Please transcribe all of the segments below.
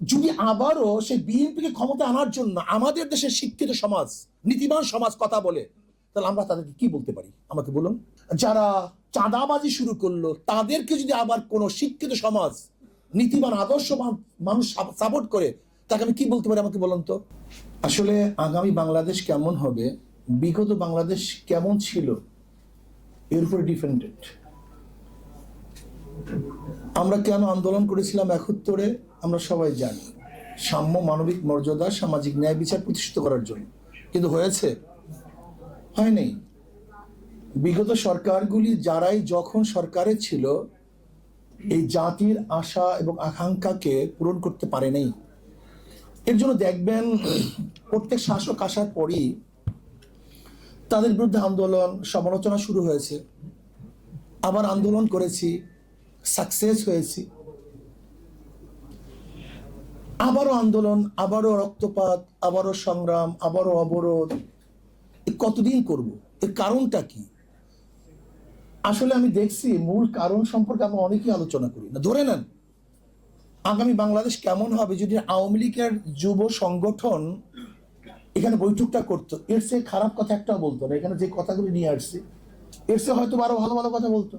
যদি আবারও সেই বিএনপিকে ক্ষমতা আনার জন্য আমাদের দেশের শিক্ষিত সমাজ, নীতিবান সমাজ কথা বলে, তাহলে আমরা তাদেরকে কি বলতে পারি? আমাকে বলুন। যারা চাঁদাবাজি শুরু করল, তাদেরকে যদি আবার কোন শিক্ষিত সমাজ, নীতিবান আদর্শ মানুষ সাপোর্ট করে, তাকে আমি কি বলতে পারি আমাকে বলুন তো? আসলে আগামী বাংলাদেশ কেমন হবে, বিগত বাংলাদেশ কেমন ছিল, এর উপরে ডিপেন্ডেন্ট আমরা কেন আন্দোলন করেছিলাম একাত্তরে, আমরা সবাই জানি। সাম্য, মানবিক মর্যাদা, সামাজিক ন্যায় বিচার প্রতিষ্ঠিত করার জন্য। কিন্তু হয়েছে? হয়নি। বিগত সরকারগুলি যারাই যখন সরকারে ছিল, এই জাতির আশা এবং আকাঙ্ক্ষাকে পূরণ করতে পারে নাই। এর জন্য দেখবেন, প্রত্যেক শাসক আসার পরই তাদের বিরুদ্ধে আন্দোলন, সমালোচনা শুরু হয়েছে। আবার আন্দোলন করেছি। সাকসেস হয়েছি। আবারও আন্দোলন, আবারও রক্তপাত, আবারও সংগ্রাম, আবারও অবরোধ। কতদিন করব? এর কারণটা কি? আসলে আমি দেখছি মূল কারণ সম্পর্কে আমরা অনেকেই আলোচনা করি না। ধরে নেন, আগামী বাংলাদেশ কেমন হবে যদি আওয়ামী লীগের যুব সংগঠন এখানে বৈঠকটা করতো? এর চেয়ে খারাপ কথা একটাও বলতো না। এখানে যে কথাগুলি নিয়ে আসছে, এর চেয়ে হয়তো আরও ভালো ভালো কথা বলতো।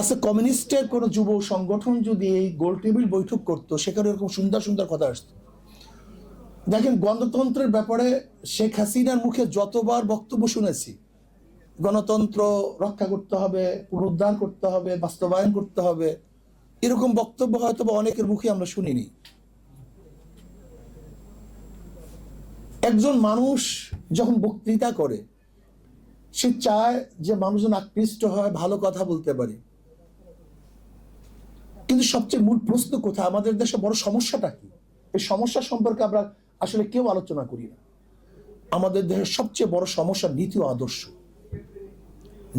আচ্ছা কমিউনিস্টের কোনো যুব সংগঠন যদি এই গোল টেবিল বৈঠক করতো, সেখানে এরকম সুন্দর সুন্দর কথা আসতো। দেখেন, গণতন্ত্রের ব্যাপারে শেখ হাসিনার মুখে যতবার বক্তব্য শুনেছি, গণতন্ত্র রক্ষা করতে হবে, পুনরুদ্ধার করতে হবে, বাস্তবায়ন করতে হবে, এরকম বক্তব্য হয়তো বা অনেকের মুখে আমরা শুনিনি। একজন মানুষ যখন বক্তৃতা করে, সে চায় যে মানুষজন আকৃষ্ট হয়, ভালো কথা বলতে পারে। কিন্তু সবচেয়ে মূল প্রশ্ন কোথায়? আমাদের দেশে বড় সমস্যাটা কি? এই সমস্যা সম্পর্কে আমরা আসলে কেউ আলোচনা করি না। আমাদের দেশের সবচেয়ে বড় সমস্যা নীতি ও আদর্শ।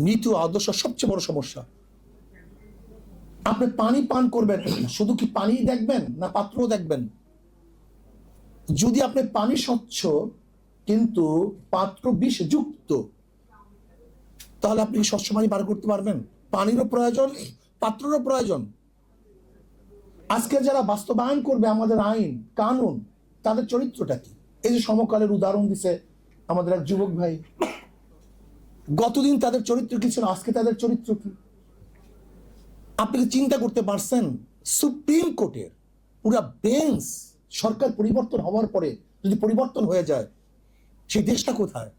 নীতি ও আদর্শ সবচেয়ে বড় সমস্যা। আপনি পানি পান করবেন, শুধু কি পানি দেখবেন না পাত্রও দেখবেন? যদি আপনি পানি স্বচ্ছ, কিন্তু পাত্র বিষ যুক্ত তাহলে আপনি স্বচ্ছ পানি বার করতে পারবেন। পানিরও প্রয়োজন, পাত্রেরও প্রয়োজন। আজকে যারা বাস্তবায়ন করবে আমাদের আইন, কানুন, তাদের চরিত্রটা কি? এই যে সমকালের উদাহরণ দিছে আমাদের এক যুবক ভাই। গতদিন তাদের চরিত্র কি ছিল? আজকে তাদের চরিত্র কি? আপনি কি চিন্তা করতে পারছেন? সুপ্রিম কোর্টের পুরা বেঞ্চ সরকার পরিবর্তন হওয়ার পরে যদি পরিবর্তন হয়ে যায় সেই দেশটা কোথায়?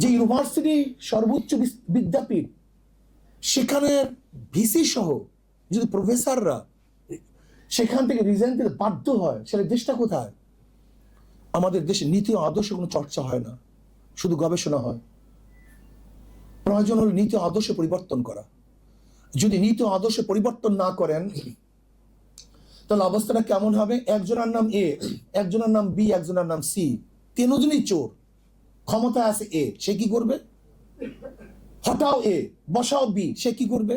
যে ইউনিভার্সিটি সর্বোচ্চ বিদ্যাপীঠ সেখানে ভিসি সহ যদি প্রফেসররা সেখান থেকে রিজাইন দিতে বাধ্য হয়, সেটা দেশটা কোথায়? আমাদের দেশে নীতি ও আদর্শ কোনো চর্চা হয় না, শুধু গবেষণা হয়। প্রয়োজন হল নীতি আদর্শ পরিবর্তন করা। যদি নীতি আদর্শ পরিবর্তন না করেন, তাহলে অবস্থাটা কেমন হবে? একজনের নাম এ একজনের নাম বি একজনের নাম সি তিনজনই চোর। ক্ষমতা আছে এ সে কি করবে? হটাও এ বসাও বি সে কি করবে?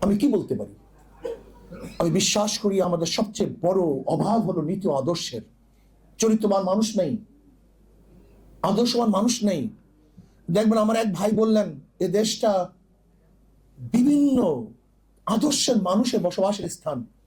আমি কি বলতে পারি? আমি বিশ্বাস করি আমাদের সবচেয়ে বড় অভাব হলো নীতি আদর্শের। চরিত্রবান মানুষ নেই। আদর্শবান মানুষ নেই। দেখবেন আমার এক ভাই বললেন, এ দেশটা বিভিন্ন আদর্শের মানুষের বসবাসের স্থান।